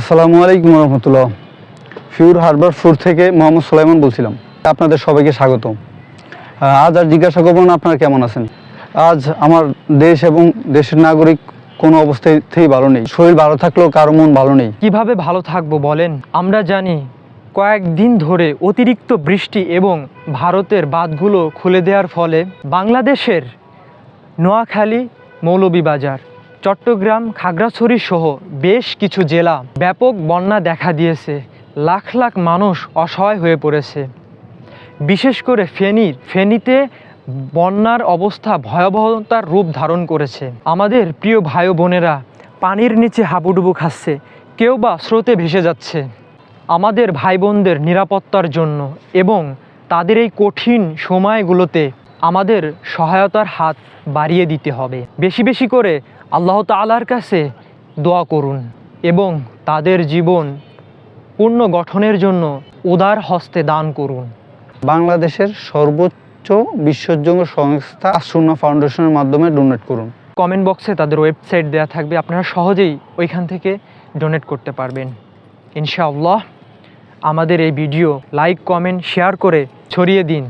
আসসালামু আলাইকুম রহমতুল্লাহ। Pure Harbour floor থেকে মোহাম্মদ সুলাইমান বলছিলাম। আপনাদের সবাইকে স্বাগত। আজ আর জিজ্ঞাসা করব না, আপনারা কেমন আছেন? আজ আমার দেশ এবং দেশের নাগরিক কোনো অবস্থাতেই ভালো নেই। শরীর ভালো থাকলেও কারও মন ভালো নেই। কীভাবে ভালো থাকব বলেন? আমরা জানি, কয়েকদিন ধরে অতিরিক্ত বৃষ্টি এবং ভারতের বাঁধগুলো খুলে দেওয়ার ফলে বাংলাদেশের নোয়াখালী মৌলভীবাজার চট্টগ্রাম খাগড়াছড়ি সহ বেশ কিছু জেলা ব্যাপক বন্যা দেখা দিয়েছে। লাখ লাখ মানুষ অসহায় হয়ে পড়েছে। বিশেষ করে ফেনীর ফেনীতে বন্যার অবস্থা ভয়াবহতার রূপ ধারণ করেছে। আমাদের প্রিয় ভাই বোনেরা, পানির নিচে হাবুডুবু খাচ্ছে, কেউ বা স্রোতে ভেসে যাচ্ছে। আমাদের ভাই বোনদের নিরাপত্তার জন্য এবং তাদের এই কঠিন সময়গুলোতে আমাদের সহায়তার হাত বাড়িয়ে দিতে হবে। বেশি বেশি করে আল্লাহ তালার কাছে দোয়া করুন এবং তাদের জীবন পূর্ণ গঠনের জন্য উদার হস্তে দান করুন। বাংলাদেশের সর্বোচ্চ বিশ্বাসযোগ্য সংস্থা আসুন্না ফাউন্ডেশনের মাধ্যমে ডোনেট করুন। কমেন্ট বক্সে তাদের ওয়েবসাইট দেওয়া থাকবে আপনারা সহজেই ওইখান থেকে ডোনেট করতে পারবেন। ইনশাআল্লাহ আমাদের এই ভিডিও লাইক কমেন্ট শেয়ার করে ছড়িয়ে দিন।